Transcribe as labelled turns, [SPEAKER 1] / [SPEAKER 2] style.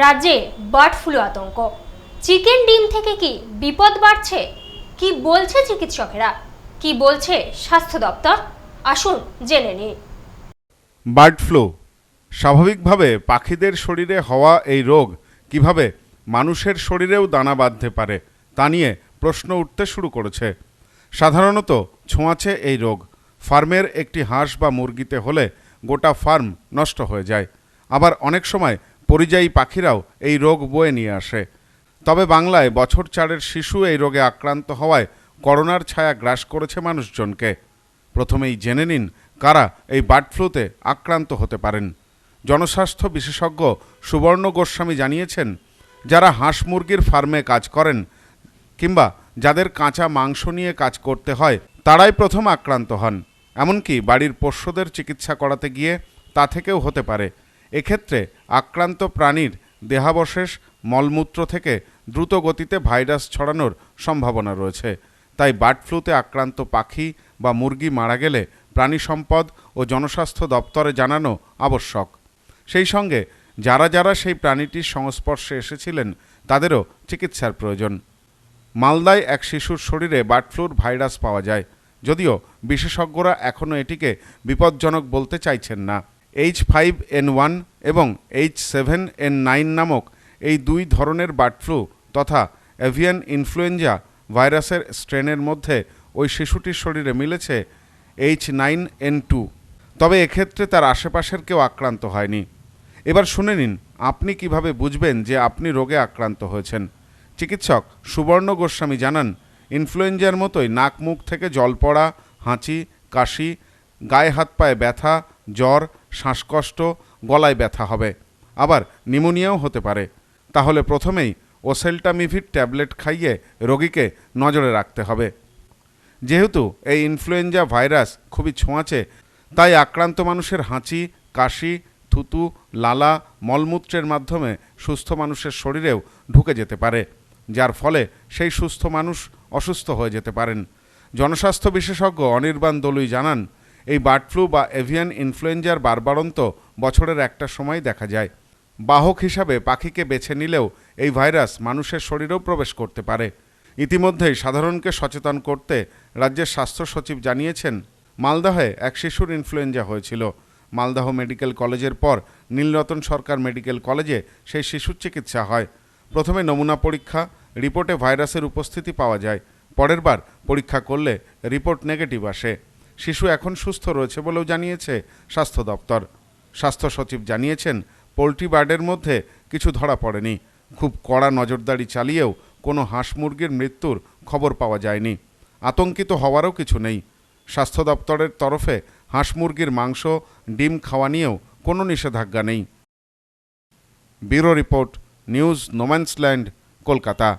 [SPEAKER 1] রাজ্যে bird flu আতঙ্ক। Chicken ডিম থেকে কি বিপদ বাড়ছে? কি বলছে চিকিৎসকেরা? কি বলছে স্বাস্থ্য দপ্তর? আসুন জেনে নিই।
[SPEAKER 2] বার্ড ফ্লু, স্বাভাবিকভাবে পাখিদের শরীরে হওয়া এই রোগ কীভাবে মানুষের শরীরেও দানা বাঁধতে পারে, তা নিয়ে প্রশ্ন উঠতে শুরু করেছে। সাধারণত ছোঁয়াচে এই রোগ। ফার্মের একটি হাঁস বা মুরগিতে হলে গোটা ফার্ম নষ্ট হয়ে যায়। আবার অনেক সময় পরিযায়ী পাখিরাও এই রোগ বয়ে নিয়ে আসে। তবে বাংলায় বছর চারের শিশু এই রোগে আক্রান্ত হওয়ায় করোনার ছায়া গ্রাস করেছে মানুষজনকে। প্রথমেই জেনে নিন কারা এই বার্ড ফ্লুতে আক্রান্ত হতে পারেন। জনস্বাস্থ্য বিশেষজ্ঞ সুবর্ণ গোস্বামী জানিয়েছেন, যারা হাঁস মুরগির ফার্মে কাজ করেন কিংবা যাদের কাঁচা মাংস নিয়ে কাজ করতে হয়, তারাই প্রথম আক্রান্ত হন। এমনকি বাড়ির পোষ্যদের চিকিৎসা করাতে গিয়ে তা থেকেও হতে পারে। এক্ষেত্রে আক্রান্ত প্রাণীর দেহাবশেষ মলমূত্র থেকে দ্রুত গতিতে ভাইরাস ছড়ানোর সম্ভাবনা রয়েছে। তাই বার্ড ফ্লুতে আক্রান্ত পাখি বা মুরগি মারা গেলে প্রাণী সম্পদ ও জনস্বাস্থ্য দপ্তরে জানানো আবশ্যক। সেই সঙ্গে যারা যারা সেই প্রাণীটির সংস্পর্শে এসেছিলেন, তাদেরও চিকিৎসার প্রয়োজন। মালদায় এক শিশুর শরীরে বার্ড ফ্লুর ভাইরাস পাওয়া যায়, যদিও বিশেষজ্ঞরা এখনও এটিকে বিপজ্জনক বলতে চাইছেন না। এইচ ফাইভ এন ওয়ান এবং এইচ সেভেন এন নাইন নামক এই দুই ধরনের বার্ড ফ্লু তথা এভিয়ান ইনফ্লুয়েঞ্জা ভাইরাসের স্ট্রেনের মধ্যে ওই শিশুটির শরীরে মিলেছে এইচ নাইন এন টু তবে এক্ষেত্রে তার আশেপাশের কেউ আক্রান্ত হয়নি। এবার শুনে নিন, আপনি কীভাবে বুঝবেন যে আপনি রোগে আক্রান্ত হয়েছেন? চিকিৎসক সুবর্ণ গোস্বামী জানান ইনফ্লুয়েঞ্জার মতোই নাক মুখ থেকে জল পড়া, হাঁচি, কাশি, গায়ে হাত পায়ে ব্যথা, জ্বর শ্বাসকষ্ট, গলায় ব্যথা হবে। আবার নিমোনিয়াও হতে পারে। তাহলে প্রথমেই ওসেলটামিভির ট্যাবলেট খাইয়ে রোগীকে নজরে রাখতে হবে। যেহেতু এই ইনফ্লুয়েঞ্জা ভাইরাস খুবই ছোঁয়াচে, তাই আক্রান্ত মানুষের হাঁচি, কাশি, থুতু, লালা, মলমূত্রের মাধ্যমে সুস্থ মানুষের শরীরেও ঢুকে যেতে পারে, যার ফলে সেই সুস্থ মানুষ অসুস্থ হয়ে যেতে পারেন। জনস্বাস্থ্য বিশেষজ্ঞ অনির্বাণ দলুই জানান এই বার্ড ফ্লু বা এভিয়ান ইনফ্লুয়েঞ্জার বারবারন্ত বছরের একটা সময় দেখা যায়। বাহক হিসাবে পাখিকে বেছে নিলেও এই ভাইরাস মানুষের শরীরেও প্রবেশ করতে পারে। ইতিমধ্যেই সাধারণকে সচেতন করতে রাজ্যের স্বাস্থ্য সচিব জানিয়েছেন, মালদাহে এক শিশুর ইনফ্লুয়েঞ্জা হয়েছিল। মালদাহ মেডিকেল কলেজের পর নীলরতন সরকার মেডিকেল কলেজে সেই শিশুর চিকিৎসা হয়। প্রথমে নমুনা পরীক্ষা, রিপোর্টে ভাইরাসের উপস্থিতি পাওয়া যায়। পরের বার পরীক্ষা করলে রিপোর্ট নেগেটিভ আসে। শিশু এখন সুস্থ রয়েছে বলেও জানিয়েছে স্বাস্থ্য দপ্তর। স্বাস্থ্য সচিব জানিয়েছেন, পোলট্রি বার্ডের মধ্যে কিছু ধরা পড়েনি। খুব কড়া নজরদারি চালিয়েও কোনো হাঁস মুরগির মৃত্যুর খবর পাওয়া যায়নি। আতঙ্কিত হওয়ারও কিছু নেই। স্বাস্থ্য দপ্তরের তরফে হাঁস মুরগির মাংস, ডিম খাওয়া নিয়েও কোনো নিষেধাজ্ঞা নেই। Bureau report, news, no man's land, Kolkata.